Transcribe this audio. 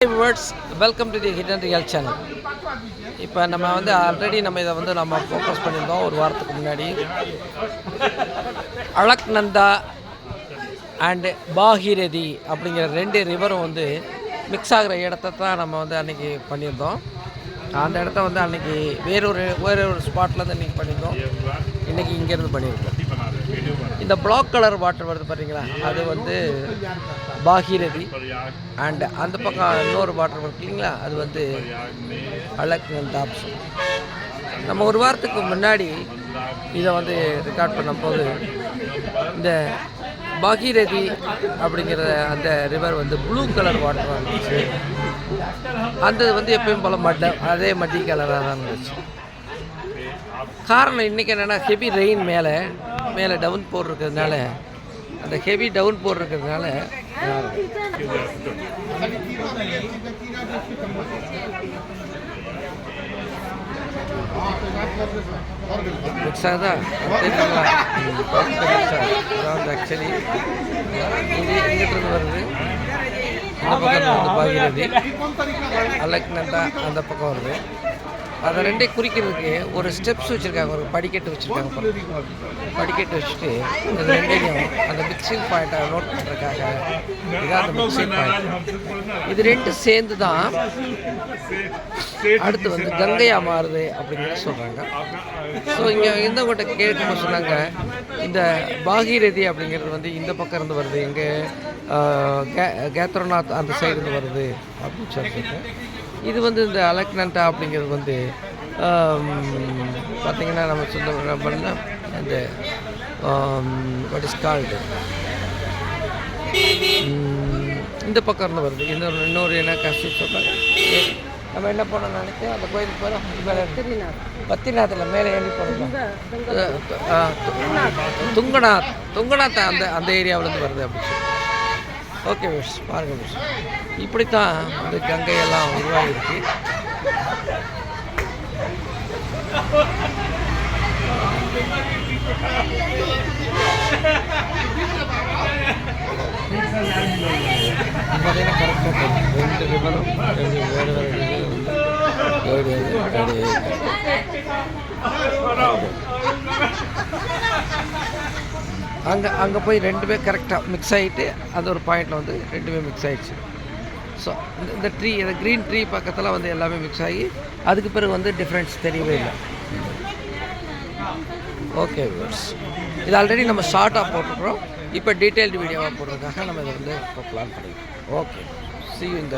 Words welcome to the hidden real channel இப்போ நம்ம வந்து ஆல்ரெடி நம்ம இதை வந்து நம்ம ஃபோக்கஸ் பண்ணியிருந்தோம் ஒரு வாரத்துக்கு முன்னாடி. அலக்நந்தா அண்டு பாகீரதி அப்படிங்கிற ரெண்டு ரிவரும் வந்து மிக்ஸ் ஆகிற இடத்த தான் நம்ம வந்து அன்றைக்கி பண்ணியிருந்தோம். அந்த இடத்த வந்து அன்றைக்கி வேறொரு வேற ஒரு ஸ்பாட்லேருந்து இன்றைக்கி பண்ணியிருந்தோம். இன்றைக்கி இங்கேருந்து பண்ணியிருக்கோம். இந்த பிளாக் கலர் வாட்டர் வருது பார்த்தீங்களா அது வந்து பாகீரதி அண்ட் அந்த பக்கம் இன்னொரு வாட்டர் வருது இல்லைங்களா? அது வந்து அலக்நந்தாப்ஸ் நம்ம ஒரு வாரத்துக்கு முன்னாடி இதை வந்து ரெக்கார்ட் பண்ணும்போது இந்த பாகீரதி அப்படிங்கிற அந்த ரிவர் வந்து ப்ளூ கலர் வாட்டர் இருந்துச்சு. அந்த வந்து எப்பயும் போல் மட்டை அதே மட்டி கலராக தான் இருந்துச்சு. காரணம் இன்றைக்கி என்னென்னா ஹெவி ரெயின் மேலே மேலே டவுன் போர் இருக்கிறதுனால அந்த ஹெவி டவுன் போர் இருக்கிறதுனால மிக்ஸ் தெரியுங்களா ஆக்சுவலி இது எங்கிட்டிருந்து வருது. இந்த பக்கம் பாகிறது அலக்நந்தா அந்த பக்கம் வருது. அதை ரெண்டே குறிக்கிறதுக்கு ஒரு ஸ்டெப்ஸ் வச்சுருக்காங்க ஒரு படிக்கட்டு வச்சுருக்காங்க படிக்கட்டு வச்சுட்டு இந்த ரெண்டையும் அந்த மிக்சிங் பாயிண்ட்டை நோட் பண்ணுறதுக்காக இதான் அந்த மிக்சிங் பாயிண்ட் இது ரெண்டும் சேர்ந்து தான் அடுத்து வந்து கங்கையாக மாறுது அப்படின்னு சொல்கிறாங்க ஸோ இங்கே இருந்தவங்கள்ட்ட கேட்கும்போது சொன்னாங்க இந்த பாகீரதி அப்படிங்கிறது வந்து இந்த பக்கம் இருந்து வருது எங்கே கேத்ரநாத் அந்த சைடு இருந்து வருது அப்படின்னு சொல்லிட்டு. இது வந்து இந்த அலக்னண்டா அப்படிங்கிறது வந்து பார்த்திங்கன்னா நம்ம சொந்த பண்ண இந்த வாட் இஸ் கால்டு இந்த பக்கம் இருந்து வருது. இன்னொரு இன்னொரு என்ன கஷ்டம் சொல்கிறாங்க நம்ம என்ன பண்ணோம் நினைச்சேன் அந்த கோயிலுக்கு போகிறோம் மேலே பத்திநாத்தில் மேலே ஏறி போகிறோம் துங்கநாத். துங்கநாத் அந்த அந்த ஏரியாவிலேருந்து வருது அப்படின்னு சொல்லி ஓகே விஷ் பாருங்க விஷ் இப்படித்தான் வந்து கங்கையெல்லாம் உருவாகிருக்கு பார்த்தீங்கன்னா கரெக்டாக ரெண்டு ரிவரும் ரெண்டு வேறு வேறு ஏழு ஏழு அங்கே அங்கே போய் ரெண்டுமே கரெக்டாக மிக்ஸ் ஆகிட்டு அந்த ஒரு பாயிண்டில் வந்து ரெண்டுமே மிக்ஸ் ஆகிடுச்சு ஸோ இந்த ட்ரீ இந்த க்ரீன் ட்ரீ பக்கத்தில் வந்து எல்லாமே மிக்ஸ் ஆகி அதுக்கு பிறகு வந்து டிஃப்ரென்ஸ் தெரியவே இல்லை. ஓகே வியூர்ஸ் இது ஆல்ரெடி நம்ம ஷார்ட்டாக போட்டுக்கிறோம் இப்போ டீட்டெயில்டு வீடியோவாக போடுறதுக்காக நம்ம இதை வந்து இப்போ பிளான் பண்ணிக்கிறோம். ஓகே சி இந்த